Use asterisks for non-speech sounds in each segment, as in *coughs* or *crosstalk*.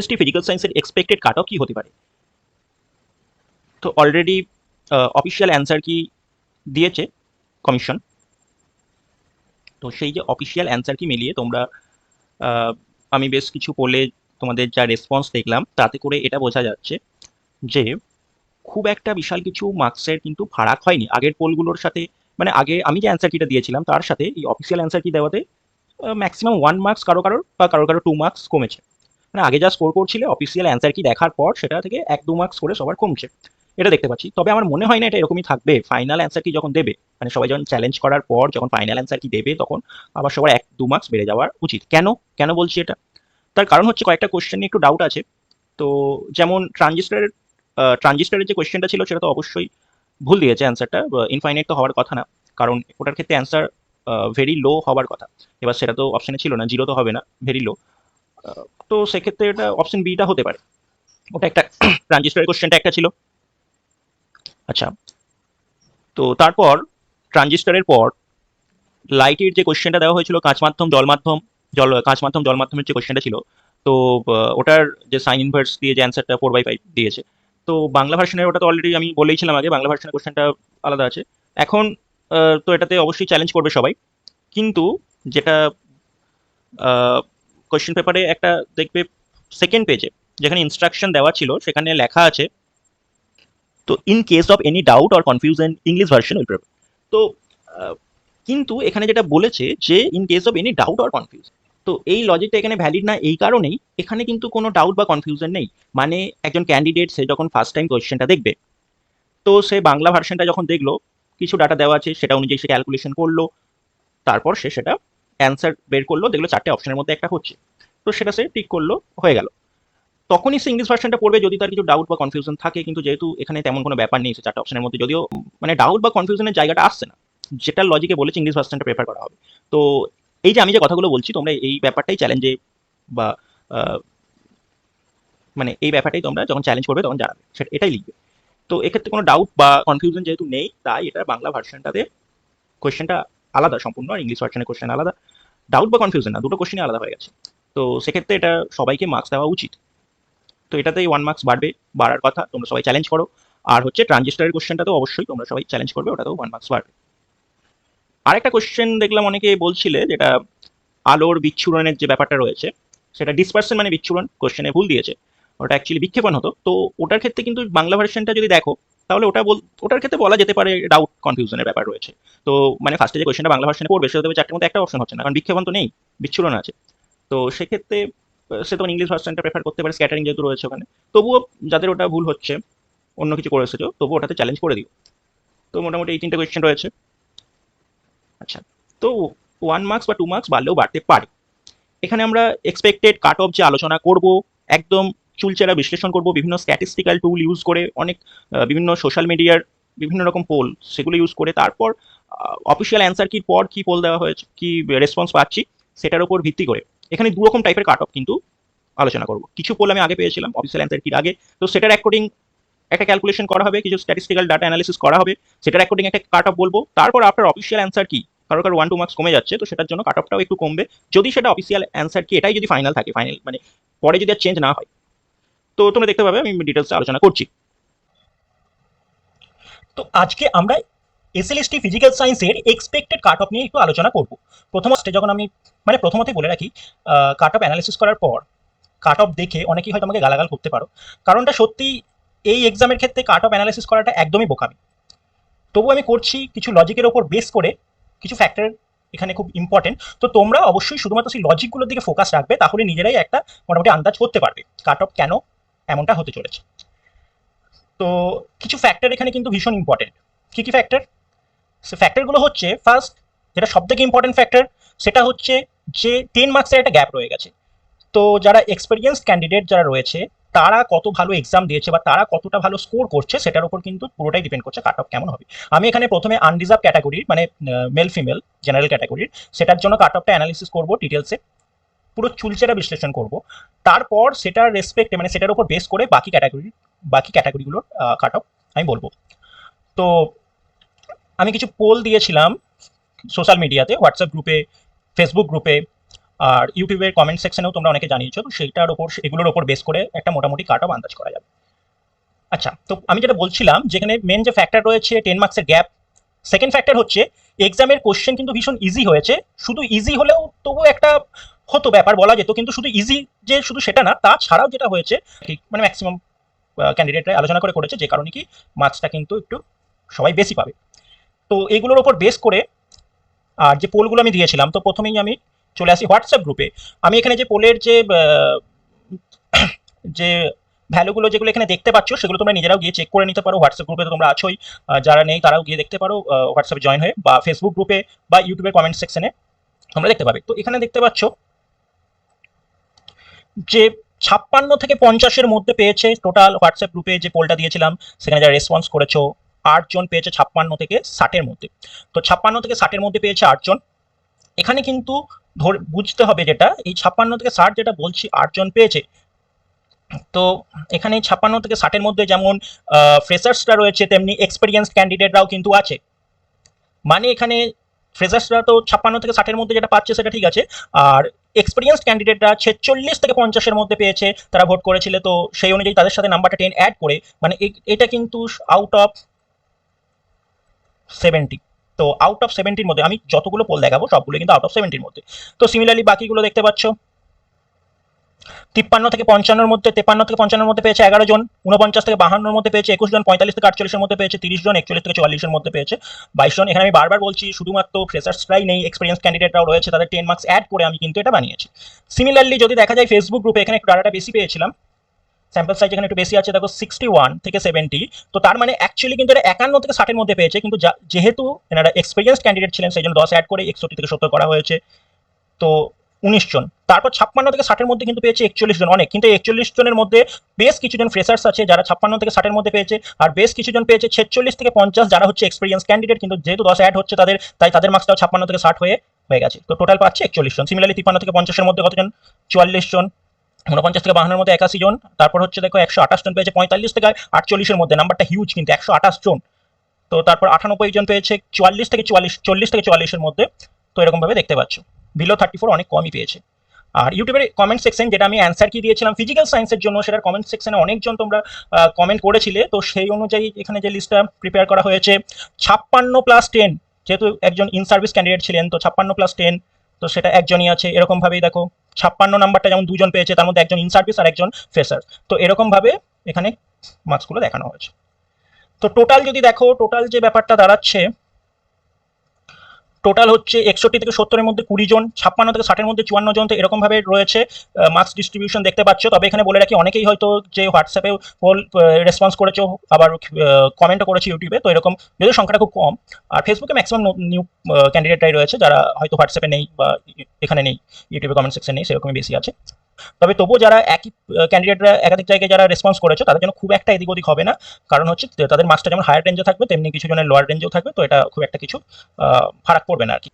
ST physical সায়েন্সের expected cut off কী হতে পারে? তো অলরেডি অফিসিয়াল অ্যান্সার কি দিয়েছে কমিশন তো সেই যে অফিসিয়াল অ্যান্সার কি মিলিয়ে তোমরা আহ, আমি বেশ কিছু পোলে তোমাদের যা রেসপন্স দেখলাম তাতে করে এটা বোঝা যাচ্ছে যে খুব একটা বিশাল কিছু মার্কসের কিন্তু ফারাক হয়নি। আগের পোলগুলোর সাথে মানে আগে আমি যে অ্যান্সার কিটা দিয়েছিলাম তার সাথে এই অফিসিয়াল অ্যান্সার কি দেওয়াতে ম্যাক্সিমাম ওয়ান মার্কস কারও কারোর বা কারও কারও টু মার্কস কমেছে। মানে আগে যা স্কোর করছিলে অফিসিয়াল অ্যান্সার কি দেখার পর সেটা থেকে এক দু মার্কস করে সবার কমছে। এটা দেখতে পাচ্ছি। তবে আমার মনে হয় না এটা এরকমই থাকবে। ফাইনাল অ্যান্সার কি যখন দেবে মানে সবাই যখন চ্যালেঞ্জ করার পর যখন ফাইনাল অ্যান্সার কি দেবে, তখন আবার সবার এক দু মার্কস বেড়ে যাওয়ার উচিত। কেন? কেন বলছি এটা? তার কারণ হচ্ছে কয়েকটা কোশ্চেন নিয়ে একটু ডাউট আছে। তো যেমন ট্রানজিস্টারের ট্রানজিস্টারের যে কোয়েশ্চেনটা ছিল সেটা তো অবশ্যই ভুল দিয়েছে অ্যান্সারটা ইনফাইনাইট তো হওয়ার কথা না। কারণ ওটার ক্ষেত্রে অ্যান্সার ভেরি লো হওয়ার কথা। এবার সেটা তো অপশানে ছিল না জিরো তো হবে না ভেরি লো তো সেক্ষেত্রে এটা অপশন বিটা হতে পারে। ওটা একটা ট্রানজিস্টারের কোশ্চেনটা একটা ছিল। আচ্ছা। তো তারপর ট্রানজিস্টারের পর লাইটের যে কোশ্চেনটা দেওয়া হয়েছিল, কাঁচ মাধ্যম, জল মাধ্যম, জল, কাঁচ মাধ্যম, জল মাধ্যমের যে কোশ্চেনটা ছিল, তো ওটার যে সাইন ইনভার্স দিয়ে যে অ্যান্সারটা ফোর বাই ফাইভ দিয়েছে। তো বাংলা ভার্সনের ওটা তো অলরেডি আমি বলেইছিলাম আগে, বাংলা ভার্সনের কোশ্চেনটা আলাদা আছে। এখন তো এটাতে অবশ্যই চ্যালেঞ্জ করবে সবাই। কিন্তু যেটা কোশ্চেন পেপারে একটা দেখবে সেকেন্ড পেজে যেখানে ইনস্ট্রাকশন দেওয়া ছিল, সেখানে লেখা আছে, তো in case of any doubt or confusion English version will তো কিন্তু এখানে যেটা বলেছে যে in case of any doubt or confusion তো এই লজিকটা এখানে ভ্যালিড না, এই কারণেই এখানে কিন্তু কোনো ডাউট বা কনফিউশন নেই। মানে একজন ক্যান্ডিডেট সে যখন ফার্স্ট টাইম কোয়েশ্চেনটা দেখবে, তো সে বাংলা ভার্সনটা যখন দেখল, কিছু ডাটা দেওয়া আছে, সেটা অনুযায়ী সে ক্যালকুলেশন করল, তারপর সে সেটা অ্যান্সার বের করল, দেখল চারটে অপশনের মধ্যে একটা হচ্ছে। তো সেটা সে টিক করল, হয়ে গেল। তখনই সে ইংলিশ ভার্সনটা পড়বে, যদি তার কিছু ডাউট বা কনফিউশন থাকে, কিন্তু যেহেতু এখানে তেমন কোনো ব্যাপার নেই, সে চারটে অপশনের মধ্যে, যদিও মানে ডাউট বা কনফিউশনের জায়গাটা আসছে না, যেটা লজিকে বলেছে ইংলিশ ভার্সনটা প্রেফার করা হবে। তো এই যে আমি যে কথাগুলো বলছি, তোমরা এই ব্যাপারটাই চ্যালেঞ্জে বা মানে এই ব্যাপারটাই তোমরা যখন চ্যালেঞ্জ করবে, তখন জানাবে। সেটা, এটাই লিখবে। তো এক্ষেত্রে কোনো ডাউট বা কনফিউশন যেহেতু নেই, তাই এটা বাংলা ভার্সনটাতে কোয়েশ্চেনটা আলাদা, সম্পূর্ণ আর ইংলিশ ভার্সনের কোশ্চেন আলাদা। ডাউট বা কনফিউশন না, দুটো কোশ্চেনই আলাদা হয়ে গেছে। তো সেক্ষেত্রে এটা সবাইকে মার্কস দেওয়া উচিত। তো এটাতেই ওয়ান মার্কস বাড়বে, বাড়ার কথা, তোমরা সবাই চ্যালেঞ্জ করো। আর হচ্ছে ট্রানজিস্টারের কোশ্চেনটা তো অবশ্যই তোমরা সবাই চ্যালেঞ্জ করবে, ওটাতেও ওয়ান মার্কস বাড়বে। আরেকটা কোশ্চেন দেখলাম অনেকে বলছিলে, যেটা আলোর বিচ্ছুরণের যে ব্যাপারটা রয়েছে, সেটা ডিসপার্সন মানে বিচ্ছুরণ কোশ্চেনে ভুল দিয়েছে। ওটা অ্যাকচুয়ালি বিক্ষেপণ হতো। তো ওটার ক্ষেত্রে কিন্তু বাংলা ভার্সনটা যদি দেখো তাহলে ওটা বল, ওটার ক্ষেত্রে বলা যেতে পারে ডাউট কনফিউশনের ব্যাপার রয়েছে। তো মানে ফার্স্টে যে কোশ্চেনটা বাংলা ভার্সনে পড়বে, সেটা দেবে চারটের মধ্যে একটা অপশন হচ্ছে না, কারণ বিক্ষেপণ তো নেই, বিচ্ছুরণ আছে। তো সেক্ষেত্রে সে তখন ইংলিশ ভার্সনটা প্রেফার করতে পারে স্ক্যাটারিং যেহেতু রয়েছে ওখানে। তবুও যাদের ওটা ভুল হচ্ছে, অন্য কিছু করে এসেছ তবুও ওটাতে চ্যালেঞ্জ করে দিও। তো মোটামুটি এই তিনটে কোয়েশ্চেন রয়েছে। আচ্ছা তো ওয়ান মার্কস বা টু মার্কস বাড়লেও বাড়তে পারে। এখানে আমরা এক্সপেক্টেড কাট অফ যে আলোচনা করব, একদম চুলচেরা বিশ্লেষণ করব, বিভিন্ন স্ট্যাটিস্টিক্যাল টুল ইউজ করে, অনেক বিভিন্ন সোশ্যাল মিডিয়ার বিভিন্ন রকম পোল সেগুলো ইউজ করে, তারপর অফিসিয়াল অ্যান্সার কি, পর কি পোল দেওয়া হয়েছে, কি রেসপন্স পাচ্ছি, সেটার উপর ভিত্তি করে। এখানে দু রকম টাইপের কাট অফ কিন্তু আলোচনা করব। কিছু পোল আমি আগে পেয়েছিলাম অফিসিয়াল অ্যান্সার কির আগে। তো সেটার অ্যাকর্ডিং একটা ক্যালকুলেশন করা হবে, কিছু স্ট্যাটিস্টিক্যাল ডাটা অ্যানালিসিস করা হবে, সেটার অ্যাকর্ডিং একটা কাট অফ বলব। তারপর আপনার অফিসিয়াল অ্যান্সার কি, কারও কারও ওয়ান টু মার্কস কমে যাচ্ছে, তো সেটার জন্য কাট অফটাও একটু কমবে। যদি সেটা অফিসিয়াল অ্যান্সার কি, এটাই যদি ফাইনাল থাকে ফাইনাল মানে পরে যদি আর চেঞ্জ না হয় তো তোমরা দেখতে পাবে, আমি ডিটেলসে আলোচনা করছি। তো আজকে আমরা এসএলএসটি ফিজিক্যাল সায়েন্সের এক্সপেক্টেড কাট অফ নিয়ে একটু আলোচনা করব। প্রথমত যখন আমি মানে প্রথমতেই বলে রাখি কাট অফ অ্যানালিসিস করার পর কাট অফ দেখে অনেকেই হয়তো আমাকে গালাগাল করতে পারো। কারণটা সত্যি এই এক্সামের ক্ষেত্রে কাট অফ অ্যানালিসিস করাটা একদমই বোকামি। তবু আমি করছি কিছু লজিকের ওপর বেস করে কিছু ফ্যাক্টর এখানে খুব ইম্পর্টেন্ট তো তোমরা অবশ্যই শুধুমাত্র সেই লজিকগুলোর দিকে ফোকাস রাখবে, তাহলে নিজেরাই একটা মোটামুটি আন্দাজ করতে পারবে কাট অফ কেন এমনটা হতে চলেছে। তো কিছু ফ্যাক্টর এখানে কিন্তু ভীষণ ইম্পর্টেন্ট কী কী ফ্যাক্টর সে ফ্যাক্টরগুলো হচ্ছে ফার্স্ট যেটা সব থেকে ইম্পর্টেন্ট ফ্যাক্টর সেটা হচ্ছে যে টেন মার্কসের একটা গ্যাপ রয়ে গেছে। তো যারা এক্সপিরিয়েন্স ক্যান্ডিডেট যারা রয়েছে, তারা কত ভালো এক্সাম দিয়েছে বা তারা কতটা ভালো স্কোর করছে, সেটার উপর কিন্তু পুরোটাই ডিপেন্ড করছে কাট অফ কেমন হবে। আমি এখানে প্রথমে আনরিজার্ভ ক্যাটাগরির মানে মেল ফিমেল জেনারেল ক্যাটাগরির সেটার জন্য কাট অফটা অ্যানালিসিস করব ডিটেলসে পুরো চুলচেরা বিশ্লেষণ করব। তারপর সেটার রেসপেক্টে মানে সেটার উপর বেস করে বাকি ক্যাটাগরি বাকি ক্যাটাগরিগুলোর কাট অফ আমি বলব। তো আমি কিছু পোল দিয়েছিলাম সোশ্যাল মিডিয়াতে হোয়াটসঅ্যাপ গ্রুপে ফেসবুক গ্রুপে আর ইউটিউবের কমেন্ট সেকশনেও তোমরা অনেকে জানিয়েছো, তো সেইটার ওপর এগুলোর ওপর বেস করে একটা মোটামুটি কাট অফ আন্দাজ করা যাবে। আচ্ছা তো আমি যেটা বলছিলাম, যেখানে মেন যে ফ্যাক্টর রয়েছে টেন মার্কসের গ্যাপ সেকেন্ড ফ্যাক্টর হচ্ছে এক্সামের কোশ্চেন কিন্তু ভীষণ ইজি হয়েছে, শুধু ইজি হলেও তবু একটা হতো ব্যাপার বলা যেত, কিন্তু শুধু ইজি যে শুধু সেটা না তাছাড়াও যেটা হয়েছে, ঠিক মানে ম্যাক্সিমাম ক্যান্ডিডেটরা আলোচনা করে করেছে, যে কারণে কি মার্কসটা কিন্তু একটু সবাই বেশি পাবে। তো এইগুলোর ওপর বেস করে, আর যে পোলগুলো আমি দিয়েছিলাম, তো প্রথমেই আমি চলে আসি হোয়াটসঅ্যাপ গ্রুপে আমি এখানে যে পোলের যে যে ভ্যালুগুলো যেগুলো এখানে দেখতে পাচ্ছ, সেগুলো তোমরা নিজেরাও গিয়ে চেক করে নিতে পারো। হোয়াটসঅ্যাপ গ্রুপে তো তোমরা আছোই। যারা নেই, তারাও গিয়ে দেখতে পারো হোয়াটসঅ্যাপে জয়েন হয়ে, বা ফেসবুক গ্রুপে বা ইউটিউবের কমেন্ট সেকশনে তোমরা দেখতে পাবে। তো এখানে দেখতে পাচ্ছ যে ছাপ্পান্ন থেকে পঞ্চাশের মধ্যে পেয়েছে টোটাল হোয়াটসঅ্যাপ গ্রুপে যে পোলটা দিয়েছিলাম, সেখানে যারা রেসপন্স করেছ, আটজন পেয়েছে ছাপ্পান্ন থেকে ষাটের মধ্যে। তো ছাপ্পান্ন থেকে ষাটের মধ্যে পেয়েছে আটজন। এখানে কিন্তু ধরে, বুঝতে হবে যেটা, এই ছাপ্পান্ন থেকে ষাট যেটা বলছি, আটজন পেয়েছে। তো এখানে ছাপ্পান্ন থেকে ষাটের মধ্যে যেমন ফ্রেশার্সরা রয়েছে, তেমনি এক্সপিরিয়েন্স ক্যান্ডিডেটরাও কিন্তু আছে। মানে এখানে ফ্রেশার্সরা তো ছাপ্পান্ন থেকে ষাটের মধ্যে যেটা পাচ্ছে সেটা ঠিক আছে। আর এক্সপিরিয়েন্স ক্যান্ডিডেটরা ছেচল্লিশ থেকে পঞ্চাশের মধ্যে পেয়েছে, তারা ভোট করেছিল। তো সেই অনুযায়ী তাদের সাথে নাম্বারটা টেন অ্যাড করে মানে এটা কিন্তু আউট অফ সেভেন্টি তো আউট অফ সেভেন্টির মধ্যে, আমি যতগুলো পোল দেখাবো, সবগুলো কিন্তু আউট অফ সেভেন্টির মধ্যে। তো সিমিলারলি বাকিগুলো দেখতে পাচ্ছ। তিপ্পান্ন থেকে পঞ্চান্নর মধ্যে তেপান্ন থেকে পঞ্চান্নর মধ্যে পেয়েছে এগারো জন উনপঞ্চাশ থেকে বাহান্নর মধ্যে পেয়েছে একুশ জন, পঁয়তাল্লিশ থেকে আটচল্লিশের মধ্যে পেয়েছে তিরিশ জন, একচল্লিশ থেকে চুয়াল্লিশের মধ্যে পেয়েছে বাইশ জন। এখানে আমি বারবার বলছি, শুধুমাত্র ফ্রেশার্স ফ্রেশার্সরাই নেই এক্সপিরিয়েন্স ক্যান্ডিডেটরাও রয়েছে, তাদের টেন মার্কস অ্যাড করে আমি কিন্তু এটা বানিয়েছি। সিমিলারলি যদি দেখা যায় ফেসবুক গ্রুপে এখানে একটু ডাটাটা বেশি পেয়েছিলাম স্যাম্পল সাইজ এখানে একটু বেশি আছে, দেখো সিক্সটি ওয়ান থেকে সেভেন্টি তো তার মানে অ্যাকচুয়ালি কিন্তু এটা একান্ন থেকে ষাটের মধ্যে পেয়েছে, কিন্তু যেহেতু এনারা এক্সপিরিয়েন্স ক্যান্ডিডেট ছিলেন, সেই জন্য দশ অ্যাড করে একষট্টি থেকে সত্তর করা হয়েছে, তো উনিশ জন। তারপর ছাপ্পান্ন থেকে ষাটের মধ্যে কিন্তু পেয়েছে একচল্লিশ জন অনেক। কিন্তু একচল্লিশ জনের মধ্যে বেশ কিছুজন ফ্রেশার্স আছে যারা ছাপ্পান্ন থেকে ষাটের মধ্যে পেয়েছে। আর বেশ কিছুজন পেয়েছে ছেচল্লিশ থেকে পঞ্চাশ যারা হচ্ছে এক্সপিরিয়েন্স ক্যান্ডিডেট কিন্তু যেহেতু দশ অ্যাড হচ্ছে তাদের, তাই তাদের মার্কসটাও ছাপ্পান্ন থেকে ষাট হয়ে হয়ে গেছে। তো টোটাল পাচ্ছে একচল্লিশ জন। সিমিলারলি তিপ্পান্ন থেকে পঞ্চাশের মধ্যে কতজন? চুয়াল্লিশ জন। উনপঞ্চাশ থেকে বাহান্নর মধ্যে একাশি জন। তারপর হচ্ছে দেখো একশো আঠাশ জন পেয়েছে পঁয়তাল্লিশ থেকে আটচল্লিশের মধ্যে। নাম্বারটা হিউজ কিন্তু, একশো আঠাশ জন। তো তারপর আটানব্বই জন পেয়েছে চুয়াল্লিশ থেকে চুয়াল্লিশ, চল্লিশ থেকে চুয়াল্লিশের মধ্যে। তো এরকমভাবে দেখতে পাচ্ছ। বিলো থার্টি ফোর অনেক কমই পেয়েছে। আর ইউটিউবের কমেন্ট সেকশন যেটা আমি অ্যান্সার কি দিয়েছিলাম ফিজিক্যাল সায়েন্সের জন্য, সেটার কমেন্ট সেকশনে অনেকজন তোমরা কমেন্ট করেছিলে। তো সেই অনুযায়ী এখানে যে লিস্টটা প্রিপেয়ার করা হয়েছে, ছাপ্পান্ন প্লাস টেন যেহেতু একজন ইন সার্ভিস ক্যান্ডিডেট ছিলেন, তো ছাপ্পান্ন প্লাস টেন তো সেটা একজনই আছে। এরকমভাবেই দেখো, ছাপ্পান্ন নাম্বারটা যেমন দুজন পেয়েছে, তার মধ্যে একজন ইন সার্ভিস আর একজন ফ্রেশার তো এরকমভাবে এখানে মার্কসগুলো দেখানো হয়েছে। তো টোটাল যদি দেখো টোটাল যে ব্যাপারটা দাঁড়াচ্ছে টোটাল হচ্ছে একষট্টি থেকে সত্তরের মধ্যে কুড়ি জন, ছাপ্পান্ন থেকে ষাটের মধ্যে চুয়ান্ন জন তো এরকমভাবে রয়েছে মাস্ক ডিস্ট্রিবিউশন দেখতে পাচ্ছ। তবে এখানে বলে রাখি, অনেকেই হয়তো যে হোয়াটসঅ্যাপে পোল রেসপন্স করেছ, আবার কমেন্টও করেছে ইউটিউবে তো এরকম, যদিও সংখ্যাটা খুব কম। আর ফেসবুকে ম্যাক্সিমাম নিউ ক্যান্ডিডেটরাই রয়েছে, যারা হয়তো হোয়াটসঅ্যাপে নেই বা এখানে নেই ইউটিউবে কমেন্ট সেকশন নেই, সেরকমই বেশি আছে। তবে তবুও যারা একই ক্যান্ডিডেটরা একাধিক জায়গায় যারা রেসপন্স করেছে, তাদের জন্য খুব একটা এদিক ওদিক হবে না। কারণ হচ্ছে তাদের মার্কসটা যেমন হায়ার রেঞ্জে থাকবে, তেমনি কিছু জনের লোয়ার রেঞ্জেও থাকবে, তো এটা খুব একটা কিছু ফারাক পড়বে না আর কি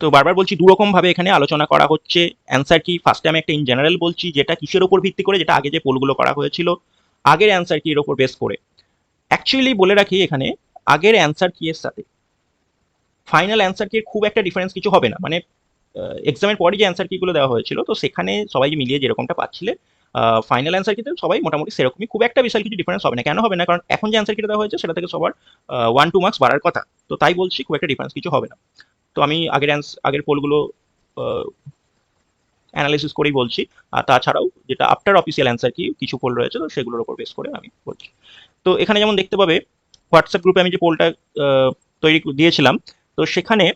তো বারবার বলছি দু ভাবে এখানে আলোচনা করা হচ্ছে। অ্যান্সার কি? ফার্স্টে আমি একটা ইন জেনারেল বলছি, যেটা কিসের উপর ভিত্তি করে, যেটা আগে যে পোলগুলো করা হয়েছিল, আগের অ্যান্সার কি এর উপর বেস করে? অ্যাকচুয়ালি বলে রাখি এখানে, আগের অ্যান্সার কি এর সাথে? ফাইনাল অ্যান্সার কি খুব একটা ডিফারেন্স কিছু হবে না। মানে এক্সামের পরে যে অ্যান্সার কিগুলো দেওয়া হয়েছিল, তো সেখানে সবাই মিলিয়ে যেরকমটা পাচ্ছিলে ফাইনাল অ্যান্সার কিতে সবাই মোটামুটি সেরকমই খুব একটা বিশাল কিছু ডিফারেন্স হবে না। কেন হবে না? কারণ এখন যে অ্যান্সার কিটা দেওয়া হয়েছে, সেটা থেকে সবার ওয়ান টু মার্কস বাড়ার কথা। তো তাই বলছি, খুব একটা ডিফারেন্স কিছু হবে না। তো আমি আগের আগের পোলগুলো অ্যানালিসিস করেই বলছি। আর তাছাড়াও যেটা আফটার অফিসিয়াল অ্যান্সার কি কিছু পোল রয়েছে, তো সেগুলোর উপর বেস করে আমি বলছি। তো এখানে যেমন দেখতে পাবে হোয়াটসঅ্যাপ গ্রুপে আমি যে পোলটা তৈরি দিয়েছিলাম, তো সেখানে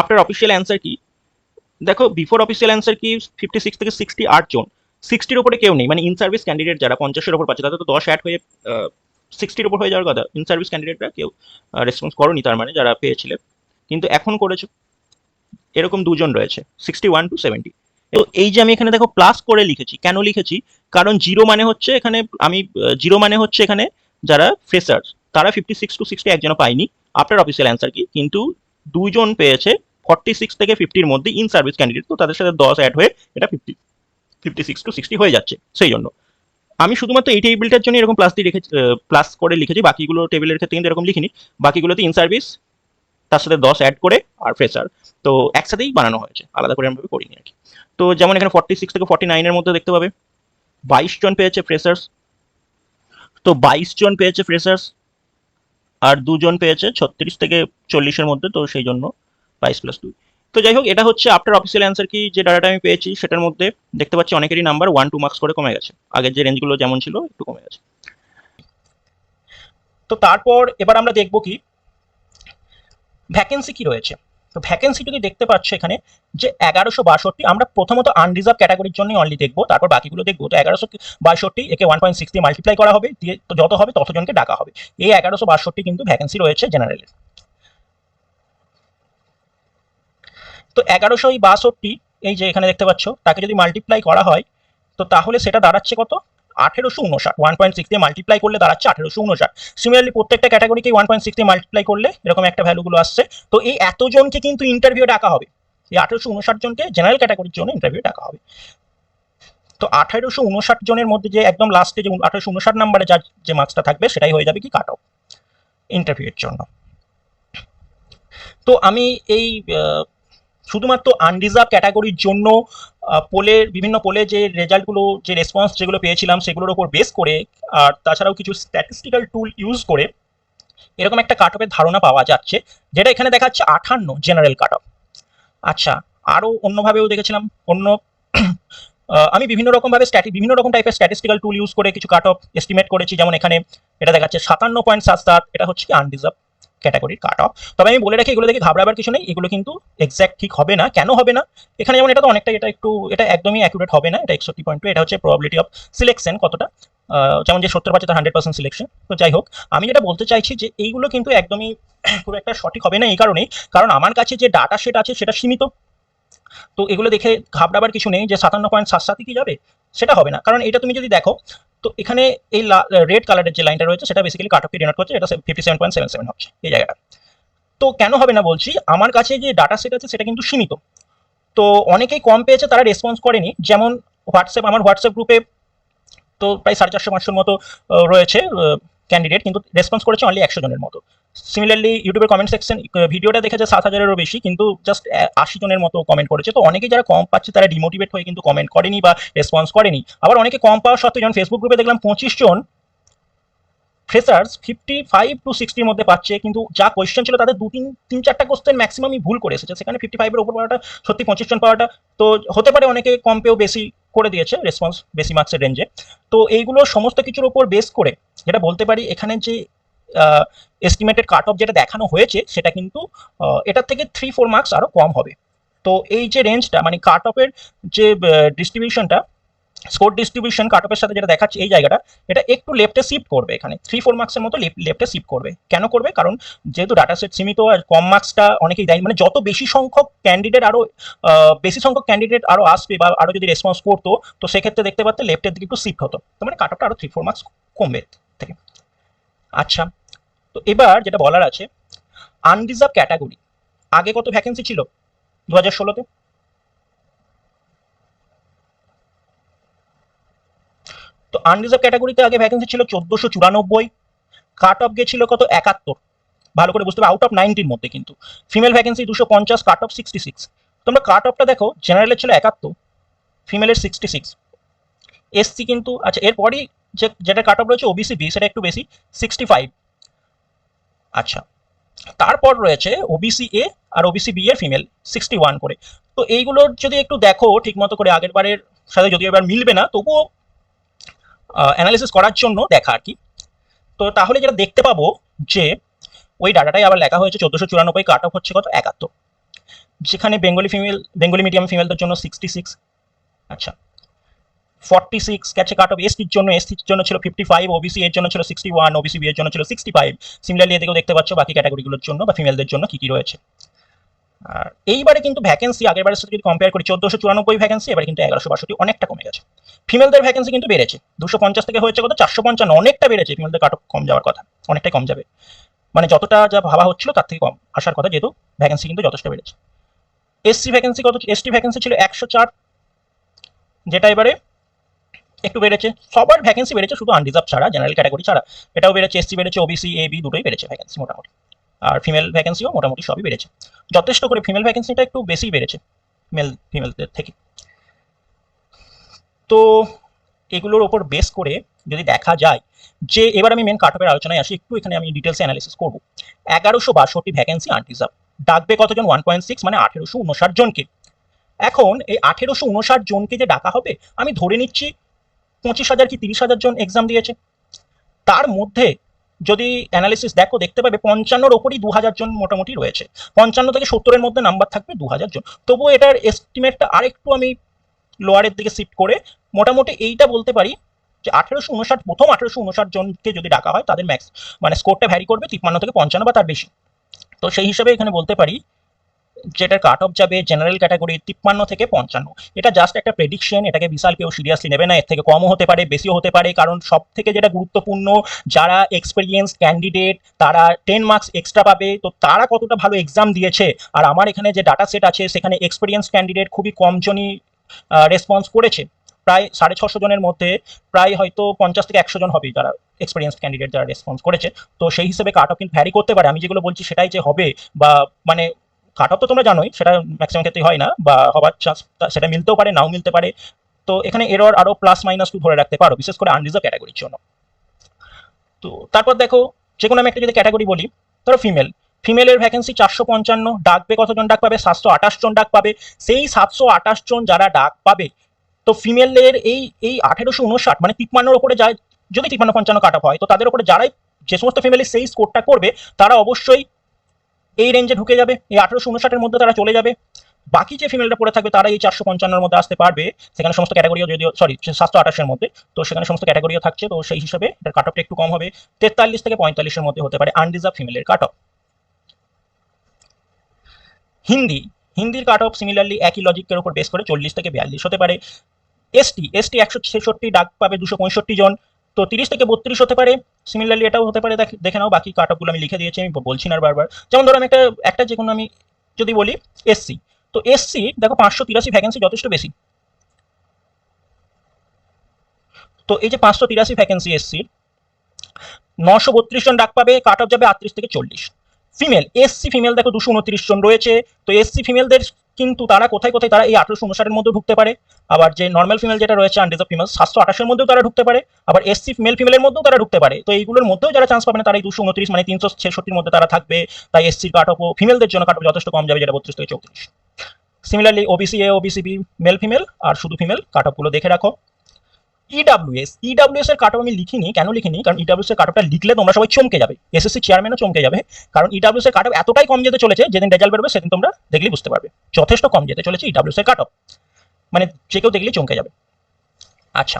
আফটার অফিসিয়াল অ্যান্সার কি? দেখো বিফোর অফিসিয়াল অ্যান্সার কি? ফিফটি সিক্স থেকে সিক্সটি আট জন সিক্সটির উপরে কেউ নেই। মানে ইন সার্ভিস ক্যান্ডিডেট যারা পঞ্চাশের উপর পাচ্ছে, তাদের তো দশ অ্যাড হয়ে সিক্সটির উপর হয়ে যাওয়ার কথা। ইন সার্ভিস ক্যান্ডিডেটরা কেউ রেসপন্স করনি তার মানে যারা পেয়েছিলে। কিন্তু এখন করেছ, এরকম দুজন রয়েছে সিক্সটি ওয়ান টু সেভেন্টি তো এই যে আমি এখানে দেখো প্লাস করে লিখেছি। কেন লিখেছি? কারণ জিরো মানে হচ্ছে এখানে, আমি জিরো মানে হচ্ছে এখানে যারা ফ্রেশার্স তারা ফিফটি সিক্স টু সিক্সটি একজনও পায়নি। আফটার অফিসিয়াল অ্যান্সার কি? কিন্তু দুজন পেয়েছে ফর্টি সিক্স থেকে ফিফটির মধ্যে ইন সার্ভিস ক্যান্ডিডেট তো তাদের সাথে দশ অ্যাড হয়ে এটা fifty fifty six to sixty হয়ে যাচ্ছে সেই জন্য। আমি শুধুমাত্র এই টেবিলটার জন্য এরকম প্লাস দিয়ে রেখেছি প্লাস করে লিখেছি, বাকিগুলো টেবিলের ক্ষেত্রে কিন্তু এরকম লিখিনি। বাকিগুলোতে ইন সার্ভিস তার সাথে দশ অ্যাড করে, আর ফ্রেশার তো একসাথেই বানানো হয়েছে, আলাদা করে আমি করিনি আর কি। তো যেমন এখানে ফর্টি সিক্স থেকে ফর্টি নাইনের মধ্যে দেখতে পাবে, বাইশ জন পেয়েছে ফ্রেশার্স তো বাইশ জন পেয়েছে ফ্রেশার্স আর দুজন পেয়েছে ছত্রিশ থেকে চল্লিশের মধ্যে, তো সেই জন্য বাইশ প্লাস দুই। তো যাই হোক, এটা হচ্ছে আফটার অফিসিয়াল অ্যান্সার কি, যে ডাটাটা আমি পেয়েছি, সেটার মধ্যে দেখতে পাচ্ছি অনেকেরই নাম্বার ওয়ান টু মার্কস করে কমে গেছে। আগের যে রেঞ্জগুলো যেমন ছিল, একটু কমে গেছে। তো তারপর এবার আমরা দেখব কি ভ্যাকেন্সি কি রয়েছে। তো ভ্যাকেন্সি যদি দেখতে পাচ্ছ এখানে, যে এগারোশো বাষট্টি, আমরা প্রথমত আনরিজার্ভ ক্যাটাগরির জন্যই অনলি দেখব, তারপর বাকিগুলো দেখব। তো এগারোশো বাষট্টি, একে ওয়ান পয়েন্ট সিক্স মাল্টিপ্লাই করা হবে, দিয়ে যত হবে ততজনকে ডাকা হবে। এই এগারোশো বাষট্টি কিন্তু ভ্যাকেন্সি রয়েছে জেনারেলের তো এগারোশো বাষট্টি, এই যে এখানে দেখতে পাচ্ছ, তাকে যদি মাল্টিপ্লাই করা হয়, তো তাহলে সেটা দাঁড়াচ্ছে কত? আঠেরোশো উনষাট। ওয়ান পয়েন্ট সিক্স দিয়ে মাল্টিপ্লাই করলে দাঁড়াচ্ছে আঠেরোশো উনষাট। সিমিলারলি প্রত্যেকটা ক্যাটাগরিকে ওয়ান পয়েন্ট সিক্স দিয়ে মাল্টিপ্লাই করলে এরকম একটা ভ্যালুগুলো আসছে। তো এই এতজনকে কিন্তু ইন্টারভিউ ডাকা হবে। এই আঠেরোশো উনষাট জনকে জেনারেল ক্যাটাগরির জন্য ইন্টারভিউ ডাকা হবে। তো আঠেরোশো উনষাট জনের মধ্যে যে একদম লাস্টে যে আঠারোশো উনষাট নাম্বারে যার যে মার্কসটা থাকবে, সেটাই হয়ে যাবে কি কাট অফ ইন্টারভিউয়ের জন্য। তো আমি এই শুধুমাত্র আনরিজার্ভ ক্যাটাগরির জন্য পোলের বিভিন্ন পোলে যে রেজাল্টগুলো, যে রেসপন্স যেগুলো পেয়েছিলাম, সেগুলোর ওপর বেস করে, আর তাছাড়াও কিছু স্ট্যাটিস্টিক্যাল টুল ইউজ করে, এরকম একটা কাট অফের ধারণা পাওয়া যাচ্ছে, যেটা এখানে দেখাচ্ছে আঠান্ন জেনারেল কাট অফ আচ্ছা আরও অন্যভাবেও দেখেছিলাম, অন্য *clears throat* আমি বিভিন্ন রকমভাবে স্ট্যাটি বিভিন্ন রকম টাইপের স্ট্যাটিস্টিক্যাল টুল ইউজ করে কিছু কাট অফ এস্টিমেট করেছি, যেমন এখানে এটা দেখাচ্ছে সাতান্ন পয়েন্ট সাত সাত, এটা হচ্ছে কি আনরিজার্ভ ক্যাটাগরির কাট অফ তবে আমি বলে রাখি, এগুলো দেখে ঘাবড়াবার কিছু নেই, এগুলো কিন্তু এক্স্যাক্ট ঠিক হবে না। কেন হবে না? এখানে যেমন এটা তো অনেকটা এটা একটু, এটা একদমই অ্যাকুরেট হবে না, এটা একষট্টি পয়েন্ট এটা হচ্ছে প্রবাবিলিটি অফ সিলেকশন কতটা। যেমন যে সত্তর পাচ্ছে তার হান্ড্রেড পার্সেন্ট সিলেকশন তো যাই হোক, আমি যেটা বলতে চাইছি যে এইগুলো কিন্তু একদমই *coughs* খুব একটা সঠিক হবে না এই কারণেই। কারণ আমার কাছে যে ডাটা সেট আছে সেটা সীমিত। তো এগুলো দেখে ঘাবড়াবার কিছু নেই যে সাতান্ন পয়েন্ট সাত সাতই কি যাবে? সেটা হবে না। কারণ এটা তুমি যদি দেখো, তো এখানে এই রেড কালারের যে লাইনটা রয়েছে, সেটা বেসিক্যালি কাট ডিনোট করছে, এটা fifty seven point seven seven হচ্ছে, এই জায়গাটা। তো কেন হবে না বলছি, আমার কাছে যে ডাটা সেট আছে, সেটা কিন্তু সীমিত। তো অনেকেই কম পেয়েছে, তারা রেসপন্স করেনি, যেমন হোয়াটসঅ্যাপ আমার হোয়াটসঅ্যাপ গ্রুপে তো প্রায় সাড়ে চারশো, পাঁচশোর মতো রয়েছে ক্যান্ডিডেট কিন্তু রেসপন্স করেছে অনলি একশো জনের মতো। সিমিলারলি ইউটিউবের কমেন্ট সেকশন ভিডিওটা দেখেছে সাত হাজারেরও বেশি, কিন্তু জাস্ট আশি জনের মতো কমেন্ট করেছে। তো অনেকেই যারা কম পাচ্ছে, তারা ডিমোটিভেট হয়ে কিন্তু কমেন্ট করেনি বা রেসপন্স করেনি। আবার অনেকে কম পাওয়া সত্ত্বেও যেমন ফেসবুক গ্রুপে দেখলাম পঁচিশ জন ফ্রেশার্স ফিফটি ফাইভ টু সিক্সটির মধ্যে পাচ্ছে, কিন্তু যা কোয়েশ্চেন ছিল তাদের দু তিন তিন চারটা কোশ্চেন ম্যাক্সিমামই ভুল করে এসেছে। সেখানে ফিফটি ফাইভের উপর পাওয়াটা সত্যি পঁচিশ জন পাওয়াটা তো হতে পারে অনেকে কম পেয়েও বেশি করে দিয়েছে রেসপন্স বেশি মার্কসের রেঞ্জে তো এইগুলো সমস্ত কিছুর উপর বেস করে, যেটা বলতে পারি, এখানে যে এস্টিমেটেড কাট অফ যেটা দেখানো হয়েছে, সেটা কিন্তু এটার থেকে থ্রি ফোর মার্কস আরও কম হবে। তো এই যে রেঞ্জটা মানে কাট অফের যে ডিস্ট্রিবিউশনটা স্কোর ডিস্ট্রিবিউশন কাট অফের সাথে যেটা দেখাচ্ছে এই জায়গাটা, এটা একটু লেফটে শিফট করবে এখানে। থ্রি ফোর মার্কসের মতো লেফটে শিফট করবে। কেন করবে? কারণ যেহেতু ডাটা সেট সীমিত আর কম মার্কসটা অনেকেই দেয় মানে যত বেশি সংখ্যক ক্যান্ডিডেট আরও বেশি সংখ্যক ক্যান্ডিডেট আরও আসবে বা আরও যদি রেসপন্স করতো, তো সেক্ষেত্রে দেখতে পারতে লেফটের দিকে একটু শিফট হতো। তো মানে কাট অফটা আরও থ্রি ফোর মার্কস কমবে থেকে। আচ্ছা তো এবার যেটা বলার আছে আনরিজার্ভ ক্যাটাগরি আগে কত ভ্যাকেন্সি ছিল? দু হাজার ষোলোতে? তো আনরিজার্ভ ক্যাটাগরিতে আগে ভ্যাকেন্সি ছিল চোদ্দোশো চুরানব্বই কাট অফ গেছিল কত? একাত্তর। ভালো করে বুঝতে হবে আউট অফ নাইনটির মধ্যে কিন্তু। ফিমেল ভ্যাকেন্সি দুশো পঞ্চাশ কাট অফ সিক্সটি সিক্স তোমরা কাট অফটা দেখো জেনারেলের ছিল একাত্তর ফিমেলের সিক্সটি সিক্স এসসি কিন্তু আচ্ছা এরপরই যে, যেটা কাট অফ রয়েছে ওবিসি বি সেটা একটু বেশি সিক্সটি ফাইভ আচ্ছা তারপর রয়েছে ওবিসি এ আর ওবিসি বি এর ফিমেল সিক্সটি ওয়ান করে। তো এইগুলোর যদি একটু দেখো, ঠিকমতো করে আগের বারের সাথে যদি এবার মিলবে না, তবুও অ্যানালিসিস করার জন্য দেখা আর কি। তো তাহলে যেটা দেখতে পাবো যে, ওই ডাটাটাই আবার লেখা হয়েছে চোদ্দোশো চুরানব্বই কাট অফ হচ্ছে কত? একাত্তর। যেখানে বেঙ্গলি ফিমেল বেঙ্গলি মিডিয়াম ফিমেলদের জন্য সিক্সটি সিক্স আচ্ছা ফর্টি সিক্স গেছে কাট অফ এসটির জন্য এসটির জন্য ছিল ফিফটি ফাইভ ওবিসি এর জন্য ছিল সিক্সটি ওয়ান ওবিসি বি এর জন্য ছিল সিক্সটি ফাইভ সিমিলারলি এদিকেও দেখতে পাচ্ছ বাকি ক্যাটাগরিগুলোর জন্য বা ফিমেলদের জন্য কি কি রয়েছে। আর এইবারে কিন্তু ভ্যাকেন্সি আগের বারের সাথে যদি কম্পেয়ার করি, চোদ্দোশো চুরানব্বই ভ্যাকেন্সি এবার কিন্তু এগারোশো বাষট্টি অনেকটা কমে গেছে। ফিমেলদের ভ্যাকেন্সি কিন্তু বেড়েছে। দুশো পঞ্চাশ থেকে হয়েছে কত? চারশো পঞ্চান্ন, অনেকটা বেড়েছে। ফিমেলদের কাট কম যাওয়ার কথা, অনেকটাই কম যাবে। মানে যতটা যা ভাবা হচ্ছিল, তার থেকে কম আসার কথা যেহেতু ভ্যাকেন্সি কিন্তু যথেষ্ট বেড়েছে। এসসি ভ্যাকেন্সি কত? এসটি ভ্যাকেন্সি ছিল একশো চার, যেটা এবারে একটু বেড়েছে। সবার ভ্যাকেন্সি বেড়েছে, শুধু আনরিজার্ভ ছাড়া জেনারেল ক্যাটাগরি ছাড়া। এটাও বেড়েছে এসসি বেড়েছে ওবিসি এ বি দুটোই বেড়েছে ভ্যাকেন্সি মোটামুটি। আর ফিমেল ভ্যাকেন্সিও মোটামুটি সবই বেড়েছে। যথেষ্ট করে ফিমেল ভ্যাকেন্সিটা একটু বেশি বেড়েছে মেল ফিমেলদের থেকে। তো এগুলোর ওপর বেস করে যদি দেখা যায়, যে এবার আমি মেন কাটঅপের আলোচনায় আসি, একটু এখানে আমি ডিটেলসে অ্যানালিসিস করব। এগারোশো বাষট্টি ভ্যাকেন্সি আনরিজার্ভ ডাকবে কতজন? ওয়ান পয়েন্ট সিক্স মানে আঠেরোশো উনষাট জনকে। এখন এই আঠেরোশো উনষাট জনকে যে ডাকা হবে, আমি ধরে নিচ্ছি পঁচিশ হাজার কি তিরিশ হাজার জন এক্সাম দিয়েছে। তার মধ্যে যদি অ্যানালিসিস দেখো, দেখতে পাবে পঞ্চান্নর ওপরই দু হাজার জন মোটামুটি রয়েছে। পঞ্চান্ন থেকে সত্তরের মধ্যে নাম্বার থাকবে দু হাজার জন। তবুও এটার এস্টিমেটটা আরেকটু আমি লোয়ারের দিকে শিফট করে মোটামুটি এইটা বলতে পারি যে আঠেরোশো উনষাট, প্রথম আঠেরোশো উনষাট জনকে যদি ডাকা হয়, তাদের ম্যাক্স মানে স্কোরটা ভ্যারি করবে তিপ্পান্ন থেকে পঞ্চান্ন বা তার বেশি। তো সেই হিসাবে এখানে বলতে পারি যেটার কাট অফ যাবে জেনারেল ক্যাটাগরি তিপ্পান্ন থেকে পঞ্চান্ন। এটা জাস্ট একটা প্রেডিকশন এটাকে বিশাল কেউ সিরিয়াসলি নেবে না, এর থেকে কমও হতে পারে, বেশিও হতে পারে, কারণ সব থেকে যেটা গুরুত্বপূর্ণ, যারা এক্সপিরিয়েন্স ক্যান্ডিডেট তারা টেন মার্কস এক্সট্রা পাবে, তো তারা কতটা ভালো এক্সাম দিয়েছে, আর আমার এখানে যে ডাটা সেট আছে, সেখানে এক্সপিরিয়েন্স ক্যান্ডিডেট খুবই কম জনই রেসপন্স করেছে। প্রায় সাড়ে ছশো জনের মধ্যে প্রায় হয়তো পঞ্চাশ থেকে একশো জন হবে যারা এক্সপিরিয়েন্স ক্যান্ডিডেট যারা রেসপন্স করেছে। তো সেই হিসেবে কাট অফ কিন্তু ভ্যারি করতে পারে। আমি যেগুলো বলছি সেটাই যে হবে বা মানে কাট অফ তো তোমরা জানোই, সেটা ম্যাক্সিমাম ক্ষেত্রে হয় না, বা হবার চান্স সেটা মিলতেও পারে, নাও মিলতে পারে। তো এখানে এরর আরও প্লাস মাইনাস ধরে রাখতে পারো, বিশেষ করে আনরিজার্ভ ক্যাটাগরির জন্য। তো তারপর দেখো যে কোনো আমি একটা যদি ক্যাটাগরি বলি, ধরো ফিমেল ফিমেলের ভ্যাকেন্সি চারশো পঞ্চান্ন ডাকবে কতজন ডাক পাবে? সাতশো আঠাশ জন ডাক পাবে। সেই সাতশো আঠাশ জন যারা ডাক পাবে, তো ফিমেলের এই এই আঠেরোশো উনষাট মানে তিপ্পান্নর ওপরে যায়, যদি তিপ্পান্ন পঞ্চান্ন কাট হয়, তো তাদের ওপরে যারাই যে সমস্ত ফিমেলের সেই স্কোরটা করবে, তারা অবশ্যই এই রেঞ্জে ঢুকে যাবে, এই আঠেরোশো উনষাটের মধ্যে তারা চলে যাবে। বাকি যে ফিমেলটা পড়ে থাকবে, তারা এই চারশো পঞ্চান্নর মধ্যে আসতে পারবে। সেখানে সমস্ত ক্যাটাগরিও যদিও সরি সাতশো আঠাশের মধ্যে, তো সেখানে সমস্ত ক্যাটাগরিও থাকছে, তো সেই হিসাবে এটার কাট অফটা একটু কম হবে। তেতাল্লিশ থেকে পঁয়তাল্লিশের মধ্যে হতে পারে আনরিজার্ভ ফিমেলের কাট অফ হিন্দি, হিন্দির কাট অফ সিমিলারলি একই লজিকের উপর বেস করে চল্লিশ থেকে বিয়াল্লিশ হতে পারে। এসটি এসটি একশো ছেষট্টি, ডাক পাবে দুশো পঁয়ষট্টি জন। তো তিরিশ থেকে বত্রিশ হতে পারে। সিমিলারলি এটাও হতে পারে। দেখ- নাও, বাকি কাট অফগুলো আমি লিখে দিয়েছি, আমি বলছি না বারবার। যেমন ধরো, আমি একটা একটা যে কোনো আমি যদি বলি এসসি তো এসসি দেখো, পাঁচশো তিরাশি ভ্যাকেন্সি যথেষ্ট বেশি। তো এই যে পাঁচশো তিরাশি ভ্যাকেন্সি এসসির নশো বত্রিশ জন ডাক পাবে কাট অফ যাবে আটত্রিশ থেকে চল্লিশ। ফিমেল এসসি ফিমেল দেখো, দুশো উনত্রিশ জন রয়েছে। তো এসসি ফিমেলদের কিন্তু তারা কোথায় কোথায় তারা এই আঠারোশো উনষাটের মধ্যে ঢুকতে পারে। আবার যে নর্মাল ফিমেল যেটা রয়েছে আনরিজার্ভ ফিমেল সাতশো আঠাশের মধ্যেও তারা ঢুকতে পারে। আবার এসসি মেল ফিমেলের মধ্যেও তারা ঢুকতে পারে। তো এইগুলোর মধ্যেও যারা চান্স পাবে না, তারা এই দুশো উনত্রিশ মানে তিনশো ছেষট্টির মধ্যে তারা থাকবে। তাই এসসি কাট অফ ফিমেলদের জন্য কাট অফ যথেষ্ট কম যাবে, যেটা বত্রিশ থেকে চৌত্রিশ। Similarly OBC A OBC B male female আর শুধু ফিমেল কাট অফগুলো দেখে রাখো। ইডাব্লিউএস ইডাব্লিউএস এর কাট আমি লিখিনি, কেন লিখিনি? কারণ ইডাব্লিউএস এর কাটটা লিখলে তোমরা সবাই চমকে যাবে। এসএসসি চেয়ারম্যানও চমকে যাবে। কারণ ইডাব্লিউএস এর কাট এতটাই কম যেতে চলেছে, যেদিন রেজাল্ট বেরোবে সেদিন তোমরা দেখলেই বুঝতে পারবে। যথেষ্ট কম যেতে চলেছে ইডাব্লিউএস এর কাট মানে যে কেউ দেখলেই চমকে যাবে। আচ্ছা।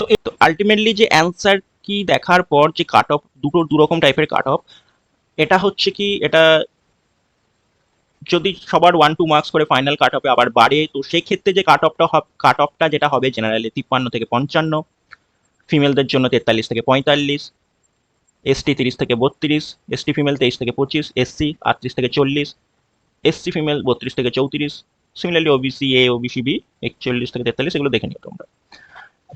তো আলটিমেটলি যে অ্যান্সার কি দেখার পর যে কাট অফ দুটো দু রকম টাইপের কাট অফ এটা হচ্ছে কি, এটা যদি সবার ওয়ান টু মার্কস করে ফাইনাল কাট অফে আবার বাড়ে, তো সেক্ষেত্রে যে কাট অফটা কাট অফটা যেটা হবে জেনারেলি তিপ্পান্ন থেকে পঞ্চান্ন ফিমেলদের জন্য তেতাল্লিশ থেকে পঁয়তাল্লিশ এসটি তিরিশ থেকে বত্রিশ এসটি ফিমেল তেইশ থেকে পঁচিশ এসসি আটত্রিশ থেকে চল্লিশ এসসি ফিমেল বত্রিশ থেকে চৌত্রিশ similarly OBC A OBC B একচল্লিশ থেকে তেতাল্লিশ, এগুলো দেখে নিও তোমরা।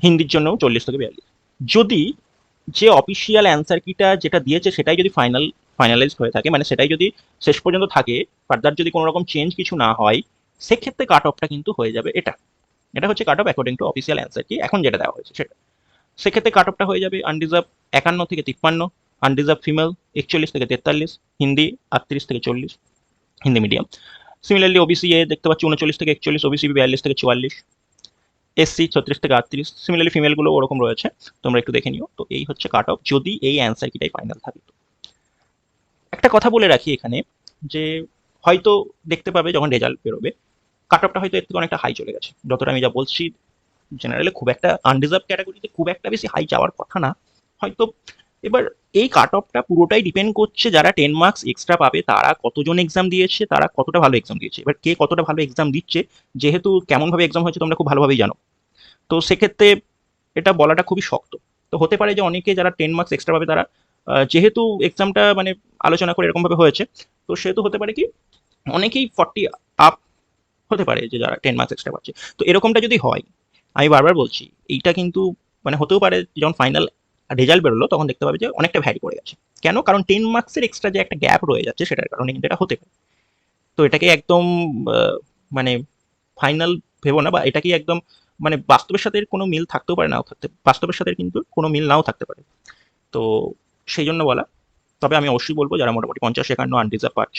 হিন্দির জন্যও চল্লিশ থেকে বিয়াল্লিশ। যদি যে অফিসিয়াল অ্যান্সার কিটা যেটা দিয়েছে সেটাই যদি ফাইনাল ফাইনালাইজ হয়ে থাকে মানে সেটাই যদি শেষ পর্যন্ত থাকে ফার্দার যদি কোনো রকম চেঞ্জ কিছু না হয়, সেক্ষেত্রে কাট অফটা কিন্তু হয়ে যাবে এটা। এটা হচ্ছে cut off according to official answer কি, এখন যেটা দেওয়া হয়েছে সেটা। সেক্ষেত্রে কাট অফটা হয়ে যাবে আনরিজার্ভ একান্ন থেকে তিপ্পান্ন আনরিজার্ভ ফিমেল একচল্লিশ থেকে তেতাল্লিশ, হিন্দি আটত্রিশ থেকে চল্লিশ, Hindi medium similarly OBC A দেখতে পাচ্ছি উনচল্লিশ থেকে একচল্লিশ ওবিসি বিয়াল্লিশ থেকে চুয়াল্লিশ এসসি ছত্রিশ থেকে আটত্রিশ। সিমিলারলি ফিমেলগুলো ওরকম রয়েছে, তোমরা একটু দেখে নিও। তো এই হচ্ছে কাট অফ যদি এই অ্যান্সার কিটাই ফাইনাল থাকে। তো। একটা কথা বলে রাখি এখানে, যে হয়তো দেখতে পাবে যখন রেজাল্ট বেরোবে কাট অফটা হয়তো এর থেকে অনেকটা হাই চলে গেছে। যতটা আমি যা বলছি জেনারেলি খুব একটা আনরিজার্ভ ক্যাটাগরিতে খুব একটা বেশি হাই যাওয়ার কথা না। হয়তো এবার এই কাট অফটা পুরোটাই ডিপেন্ড করছে যারা টেন মার্কস এক্সট্রা পাবে, তারা কতজন এক্সাম দিয়েছে, তারা কতটা ভালো এক্সাম দিয়েছে। এবার কে কতটা ভালো এক্সাম দিচ্ছে, যেহেতু কেমনভাবে এক্সাম হয়েছে তোমরা খুব ভালোভাবেই জানো। তো সেক্ষেত্রে এটা বলাটা খুবই শক্ত। তো হতে পারে যে অনেকে যারা টেন মার্কস এক্সট্রা পাবে, তারা যেহেতু এক্সামটা মানে আলোচনা করে এরকমভাবে হয়েছে, তো সেহেতু হতে পারে কি, অনেকেই ফর্টি আপ হতে পারে যে যারা টেন মার্কস এক্সট্রা পাচ্ছে। তো এরকমটা যদি হয়, আমি বারবার বলছি, এইটা কিন্তু মানে হতেও পারে, যখন ফাইনাল রেজাল্ট বেরোলো, তখন দেখতে পাবে যে অনেকটা ভ্যারি করে গেছে। কেন? কারণ টেন মার্কসের এক্সট্রা যে একটা গ্যাপ রয়ে যাচ্ছে, সেটার কারণে কিন্তু এটা হতে পারে। তো এটাকে একদম মানে ফাইনাল ভেবো না, বা এটাকে একদম মানে বাস্তবের সাথে কোনো মিল থাকতেও পারে, নাও থাকতে, বাস্তবের সাথে কিন্তু কোনো মিল নাও থাকতে পারে। তো সেই জন্য বলা। তবে আমি অবশ্যই বলব, যারা মোটামুটি পঞ্চাশ একান্ন আনরিজার্ভ পাচ্ছ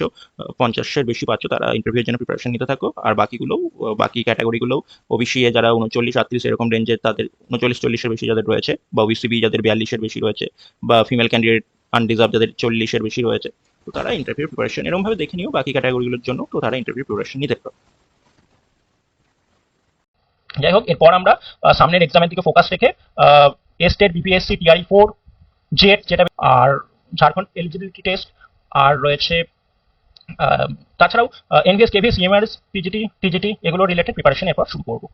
পঞ্চাশের বেশি পাচ্ছ, তারা ইন্টারভিউর জন্য প্রিপারেশন নিতে থাকো। আর বাকিগুলো বাকি ক্যাটাগরিগুলো ওবিসি যারা উনচল্লিশ, আটত্রিশ এরকম রেঞ্জের তাদের, উনচল্লিশ, চল্লিশের বেশি যাদের রয়েছে, বা ওবিসিবি যাদের বিয়াল্লিশের বেশি রয়েছে, বা ফিমেল ক্যান্ডিডেট আনরিজার্ভ যাদের চল্লিশের বেশি রয়েছে, তো তারা ইন্টারভিউ প্রিপারেশন এরকমভাবে দেখে নিও বাকি ক্যাটাগরিগুলোর জন্য, তো তারা ইন্টারভিউ প্রিপারেশন নিতে পারো যাই হোক, এরপর আমরা সামনের এক্সামের দিকে ফোকাস রেখে এস্টেট বিপিএসসি টিআরই ফোর জেট যেটা আর ঝাড়খণ্ড এলিজিবিলিটি টেস্ট আর রয়েছে তাছাড়াও NVS KVS EMRS PGT TGT এগুলো রিলেটেড প্রিপারেশন এরপর শুরু করব।